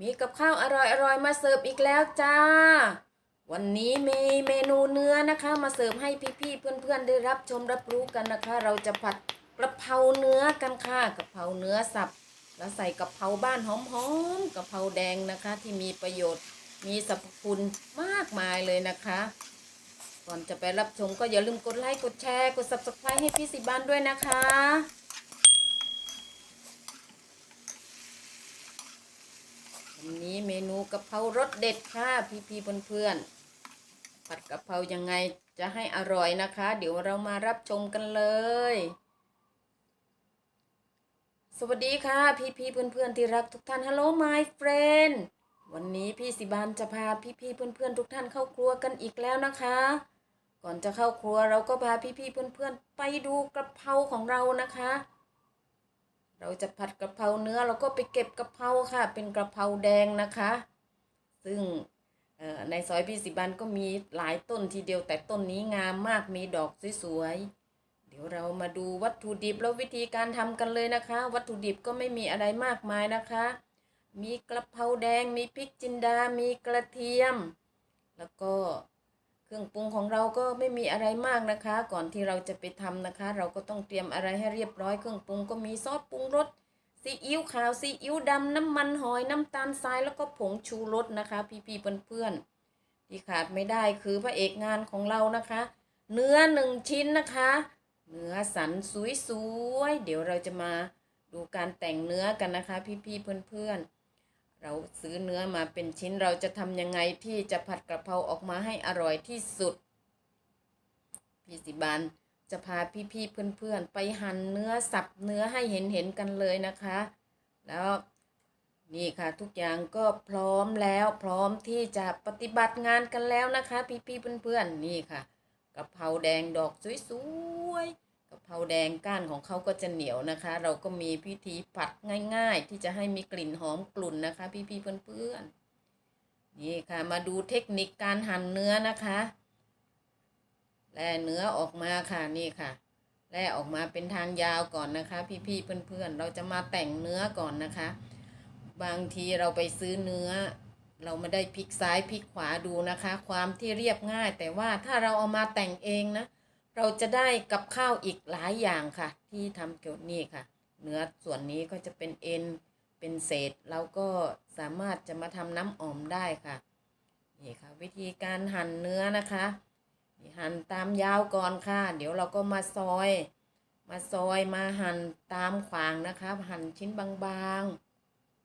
มีกับข้าวอร่อยๆมาเสิร์ฟอีกแล้วจ้า วันนี้มีเมนูเนื้อนะคะ มาเสิร์ฟให้พี่ๆเพื่อนๆได้รับชมรับรู้กันนะคะ เราจะผัดกระเพราเนื้อกันค่ะกระเพราเนื้อสับ แล้วใส่กระเพราบ้านหอมๆกระเพราแดงนะคะ ที่มีประโยชน์มีสรรพคุณมากมายเลยนะคะ ก่อนจะไปรับชมก็อย่าลืมกดไลค์กดแชร์กด subscribe ให้พี่สิบานด้วยนะคะ วันนี้เมนูกะเพรารสเด็ดค่ะพี่พี่เพื่อนๆผัดกะเพรายังไงจะให้อร่อยนะคะ เดี๋ยวเรามารับชมกันเลย สวัสดีค่ะ พี่พี่เพื่อนเพื่อนๆที่รักทุกท่าน Hello my friend วันนี้พี่สิบานจะพาพี่พี่เพื่อนเพื่อนๆทุกท่านเข้าครัวกันอีกแล้วนะคะ ก่อนจะเข้าครัวเราก็พาพี่พี่เพื่อนเพื่อนๆไปดูกระเพราของเรานะคะ เราจะผัดกะเพราเนื้อเราก็ไปเก็บกะเพราค่ะ เป็นกะเพราแดงนะคะ ซึ่งในซอยพี่สิบันก็มีหลายต้นทีเดียวแต่ต้นนี้งามมากมีดอกสวยๆ เดี๋ยวเรามาดูวัตถุดิบแล้ววิธีการทำกันเลยนะคะ วัตถุดิบก็ไม่มีอะไรมากมายนะคะ มีกระเพราแดงมีพริกจินดา มีกระเทียม แล้วก็ ครื่องปรุงของเราก็ไม่มีอะไรมากนะคะ ก่อนที่เราจะไปทำนะคะ เราก็ต้องเตรียมอะไรให้เรียบร้อย เครื่องปรุงก็มีซอสปรุงรสซีอิ๊วขาวซีอิ๊วดำน้ำมันหอยน้ำตาลทรายแล้วก็ผงชูรสนะคะ พี่ๆเพื่อนๆที่ขาดไม่ได้คือพระเอกงานของเรานะคะ เนื้อหนึ่งชิ้นนะคะ เนื้อสันสวยๆเดี๋ยวเราจะมาดูการแต่งเนื้อกันนะคะ พี่ๆเพื่อนๆ เราซื้อเนื้อมาเป็นชิ้นเราจะทำยังไงที่จะผัดกระเพราออกมาให้อร่อยที่สุด พี่สิบานจะพาพี่ๆเพื่อนๆ ไปหั่นเนื้อสับเนื้อให้เห็นๆกันเลยนะคะ แล้วนี่ค่ะทุกอย่างก็พร้อมแล้วพร้อมที่จะปฏิบัติงานกันแล้วนะคะ พี่ๆเพื่อนๆนี่ค่ะกะเพราแดงดอกสวยๆะเพราแดงก้านของเขาก็จะเหนียวนะคะ เราก็มีพิธีผัดง่ายๆ ที่จะให้มีกลิ่นหอมกลุ่นนะคะ พี่ๆเพื่อนๆนี่ค่ะมาดูเทคนิคการหั่นเนื้อนะคะแล่เนื้อออกมาค่ะนี่ค่ะแล่ออกมาเป็นทางยาวก่อนนะคะ พี่ๆเพื่อนๆ เราจะมาแต่งเนื้อก่อนนะคะ บางทีเราไปซื้อเนื้อ เราไม่ได้พลิกซ้ายพลิกขวาดูนะคะ ความที่เรียบง่าย แต่ว่าถ้าเราเอามาแต่งเองนะ เราจะได้กับข้าวอีกหลายอย่างค่ะ ที่ทำเกี่ยวนี่ค่ะ เนื้อส่วนนี้ก็จะเป็นเอ็นเป็นเศษเราก็สามารถจะมาทำน้ำอ่อมได้ค่ะนี่ค่ะ วิธีการหั่นเนื้อนะคะหั่นตามยาวก่อนค่ะ เดี๋ยวเราก็มาซอย มาซอยมาหั่นตามขวางนะคะหั่นชิ้นบาง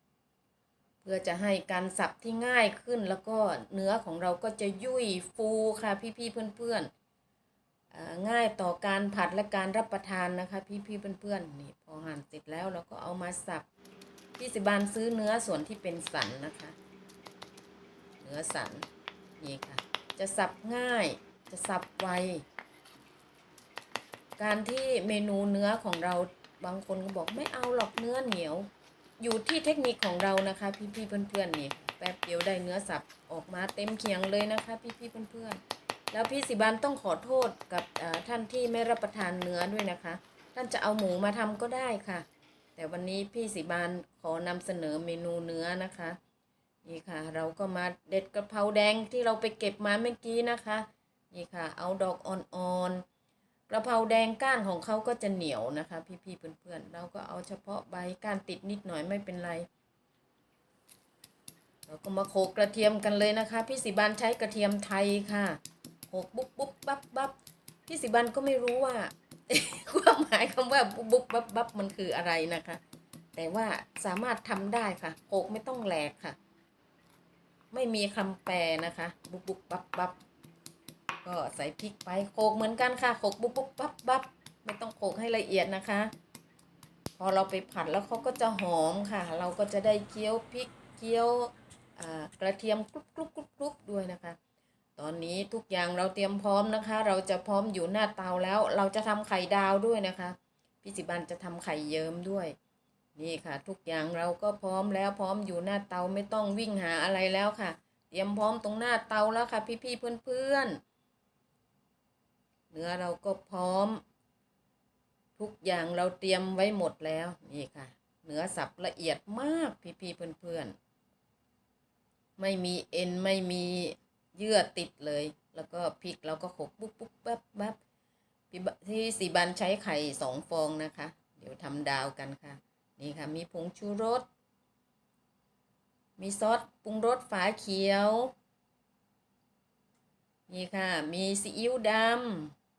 ๆ เพื่อจะให้การสับที่ง่ายขึ้นแล้วก็เนื้อของเราก็จะยุ่ยฟูค่ะพี่ๆเพื่อนๆ ง่ายต่อการผัดและการรับประทานนะคะพี่ๆเพื่อนๆนี่พอหั่นเสร็จแล้วเราก็เอามาสับพี่สิบานซื้อเนื้อส่วนที่เป็นสันนะคะ เนื้อสันนี่ค่ะ จะสับง่ายจะสับไวการที่เมนูเนื้อของเราบางคนก็บอกไม่เอาหรอกเนื้อเหนียว อยู่ที่เทคนิคของเรานะคะ พี่ๆเพื่อนๆนี่แป๊บเดียวได้เนื้อสับออกมาเต็มเขียงเลยนะคะ พี่ๆเพื่อนๆ แล้วพี่สิบานต้องขอโทษกับท่านที่ไม่รับประทานเนื้อด้วยนะคะ ท่านจะเอาหมูมาทำก็ได้ค่ะ แต่วันนี้พี่สิบานขอนำเสนอเมนูเนื้อนะคะ นี่ค่ะ เราก็มาเด็ดกระเพราแดงที่เราไปเก็บมาเมื่อกี้นะคะ นี่ค่ะ เอาดอกอ่อนๆกระเพราแดงก้านของเขาก็จะเหนียวนะคะ พี่ๆเพื่อนๆเราก็เอาเฉพาะใบก้านติดนิดหน่อยไม่เป็นไรเราก็มาโขกกระเทียมกันเลยนะคะ พี่สิบานใช้กระเทียมไทยค่ะ โขลกบุ๊บบุ๊บบับบับพี่สิบานก็ไม่รู้ว่า ความหมายคำว่าบุ๊บบุ๊บบับบับมันคืออะไรนะคะ แต่ว่าสามารถทำได้ค่ะโขกไม่ต้องแหลกค่ะ ไม่มีคำแปลนะคะ บุ๊บบุ๊บบับบับก็ใส่พริกไปโขกเหมือนกันค่ะโขกปุ๊บปุ๊บปั๊บปั๊บไม่ต้องโขกให้ละเอียดนะคะ พอเราไปผัดแล้วเขาก็จะหอมค่ะ เราก็จะได้เคี้ยวพริกเคี้ยวกระเทียมกรุบกรุบกรุบกรุบด้วยนะคะ ตอนนี้ทุกอย่างเราเตรียมพร้อมนะคะ เราจะพร้อมอยู่หน้าเตาแล้ว เราจะทำไข่ดาวด้วยนะคะพี่สิบันจะทำไข่เยิ้มด้วย นี่ค่ะ ทุกอย่างเราก็พร้อมแล้วพร้อมอยู่หน้าเตาไม่ต้องวิ่งหาอะไรแล้วค่ะ เตรียมพร้อมตรงหน้าเตาแล้วค่ะพี่ๆเพื่อนๆเนื้อเราก็พร้อม ทุกอย่างเราเตรียมไว้หมดแล้วนี่ค่ะ เนื้อสับละเอียดมากพี่ๆเพื่อนไม่มีเอ็นไม่มี เยื่อติดเลย แล้วก็พริกเราก็โขลกปุ๊บปุ๊บปั๊บปั๊บพี่บที่สีบันใช้ไข่สองฟองนะคะ เดี๋ยวทำดาวกันค่ะ นี่ค่ะ มีผงชูรส มีซอสปรุงรสฝาเขียว นี่ค่ะ มีซีอิ๊วด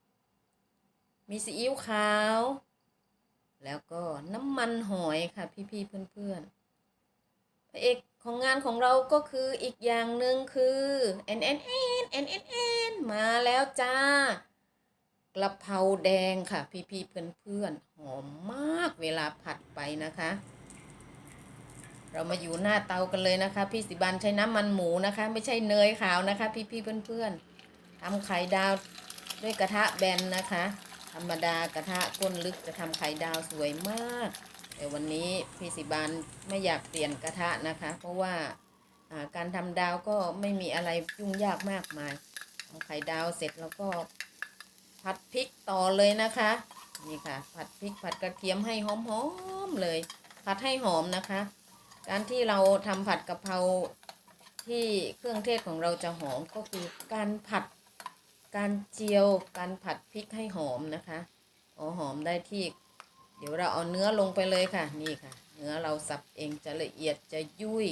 ำ มีซีอิ๊วขาว แล้วก็น้ำมันหอยค่ะพี่ๆเพื่อนๆพระเอก ของงานของเราก็คืออีกอย่างหนึ่งคือ N N N N N N มาแล้วจ้ากระเพราแดงค่ะ พี่ๆเพื่อนๆหอมมากเวลาผัดไปนะคะ เรามาอยู่หน้าเตากันเลยนะคะ พี่สิบันใช้น้ำมันหมูนะคะ ไม่ใช่เนยขาวนะคะ พี่ๆเพื่อนๆทำไข่ดาวด้วยกระทะแบนนะคะ ธรรมดากระทะก้นลึกจะทำไข่ดาวสวยมาก แต่วันนี้พี่สิบานไม่อยากเปลี่ยนกระทะนะคะ เพราะว่าการทำดาวก็ไม่มีอะไรยุ่งยากมากมายไข่ดาวเสร็จแล้วก็ผัดพริกต่อเลยนะคะ นี่ค่ะ ผัดพริกผัดกระเทียมให้หอมๆเลย ผัดให้หอมนะคะ การที่เราทำผัดกะเพราที่เครื่องเทศของเราจะหอมก็คือการผัดการเจียว การผัดพริกให้หอมนะคะอ๋อหอมได้ที่ เดี๋ยวเราเอาเนื้อลงไปเลยค่ะ นี่ค่ะ เนื้อเราสับเองจะละเอียดจะยุ่ย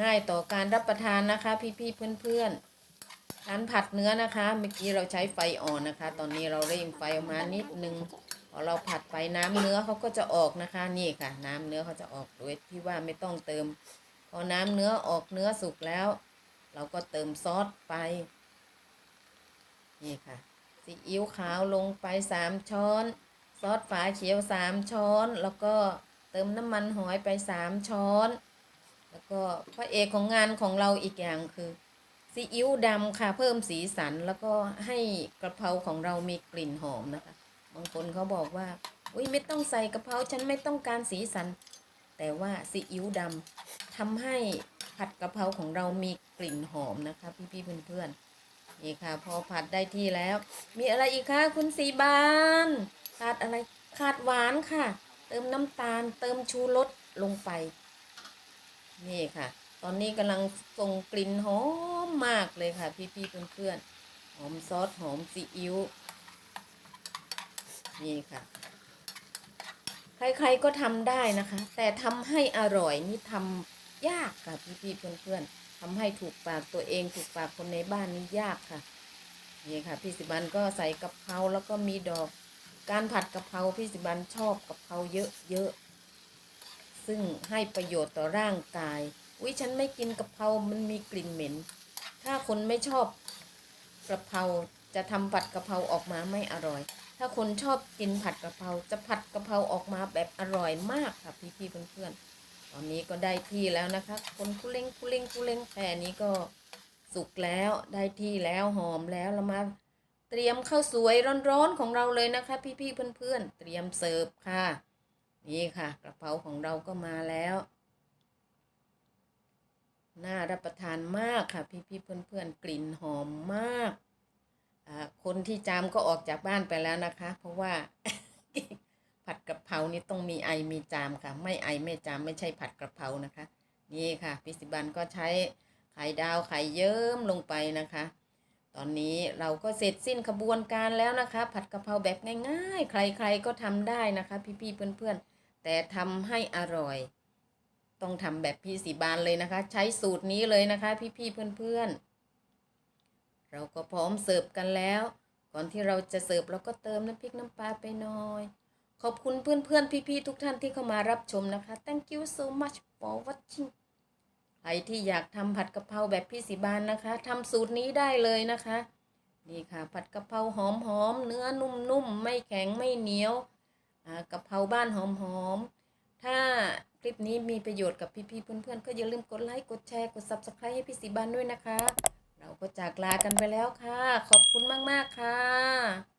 ง่ายต่อการรับประทานนะคะ พี่ๆเพื่อนๆการผัดเนื้อนะคะ เมื่อกี้เราใช้ไฟอ่อนนะคะ ตอนนี้เราเร่งไฟออกมานิดนึงพอเราผัดไปน้ำเนื้อเขาก็จะออกนะคะ นี่ค่ะ น้ำเนื้อเขาจะออกโดยที่ว่าไม่ต้องเติม พอน้ำเนื้อออกเนื้อสุกแล้ว เราก็เติมซอสไป นี่ค่ะซีอิ๊วขาวลงไปสามช้อน ซอสฝาเขียวสามช้อน แล้วก็เติมน้ำมันหอยไปสามช้อน แล้วก็พระเอกของงานของเราอีกอย่างคือซีอิ๊วดำค่ะเพิ่มสีสันแล้วก็ให้กระเพราของเรามีกลิ่นหอมนะคะ บางคนเขาบอกว่าอุ้ยไม่ต้องใส่กระเพราฉันไม่ต้องการสีสัน แต่ว่าซีอิ๊วดำทำให้ผัดกระเพราของเรามีกลิ่นหอมนะคะ พี่ๆเพื่อนๆนี่ค่ะ พอผัดได้ที่แล้ว มีอะไรอีกคะคุณสีบาน ขาดอะไรขาดหวานค่ะ เติมน้ำตาล เติมชูรสลงไป นี่ค่ะ ตอนนี้กำลังส่งกลิ่นหอมมากเลยค่ะ พี่ๆเพื่อนๆหอมซอสหอมซีอิ๊วนี่ค่ะ ใครๆก็ทำได้นะคะ แต่ทำให้อร่อยนี่ทำยากค่ะพี่ๆเพื่อนๆทำให้ถูกปากตัวเองถูกปากคนในบ้านนี่ยากค่ะนี่ค่ะ พี่สิบันก็ใส่กะเพราแล้วก็มีดอก การผัดกะเพราพี่สิบันชอบกะเพราเยอะๆ ซึ่งให้ประโยชน์ต่อร่างกาย อุ้ยฉันไม่กินกะเพรา มันมีกลิ่นเหม็น ถ้าคนไม่ชอบกะเพราจะทำผัดกะเพราออกมาไม่อร่อย ถ้าคนชอบกินผัดกะเพราจะผัดกะเพราออกมาแบบอร่อยมากค่ะพี่ๆเพื่อนๆ ตอนนี้ก็ได้ที่แล้วนะคะ คนคุเล้งคุเล้งคุเล้งแต่นี้ก็สุกแล้วได้ที่แล้วหอมแล้วเรามา เตรียมข้าวสวยร้อนๆของเราเลยนะคะ พี่ๆเพื่อนๆ เตรียมเสิร์ฟค่ะ นี่ค่ะ กระเพราของเราก็มาแล้ว น่ารับประทานมากค่ะ พี่ๆเพื่อนๆ กลิ่นหอมมากอ่าคนที่จามก็ออกจากบ้านไปแล้วนะคะ เพราะว่าผัดกระเพรานี่ต้องมีไอมีจามค่ะ ไม่ไอไม่จามไม่ใช่ผัดกระเพรานะคะ นี่ค่ะพิสิบันก็ใช้ไข่ดาวไข่เยิ้มลงไปนะคะ ตอนนี้เราก็เสร็จสิ้นขบวนการแล้วนะคะ ผัดกะเพราแบบง่ายๆ ใครๆก็ทำได้นะคะ พี่ๆเพื่อนๆ แต่ทำให้อร่อย ต้องทำแบบพี่สีบานเลยนะคะ ใช้สูตรนี้เลยนะคะ พี่ๆเพื่อนๆ เราก็พร้อมเสิร์ฟกันแล้ว ก่อนที่เราจะเสิร์ฟเราก็เติมน้ำพริกน้ำปลาไปหน่อย ขอบคุณเพื่อนๆ พี่ๆทุกท่านที่เข้ามารับชมนะคะ thank you so much for watching ใครที่อยากทำผัดกะเพราแบบพี่สีบานนะคะทำสูตรนี้ได้เลยนะคะ นี่ค่ะ ผัดกะเพราหอมๆเนื้อนุ่มๆ ไม่แข็งไม่เหนียวกะเพราบ้านหอมๆถ้าคลิปนี้มีประโยชน์กับพี่ๆเพื่อนๆ ก็อย่าลืมกดไลค์กดแชร์กด subscribe ให้พี่สีบานด้วยนะคะ เราก็จากลากันไปแล้วค่ะ ขอบคุณมากๆค่ะ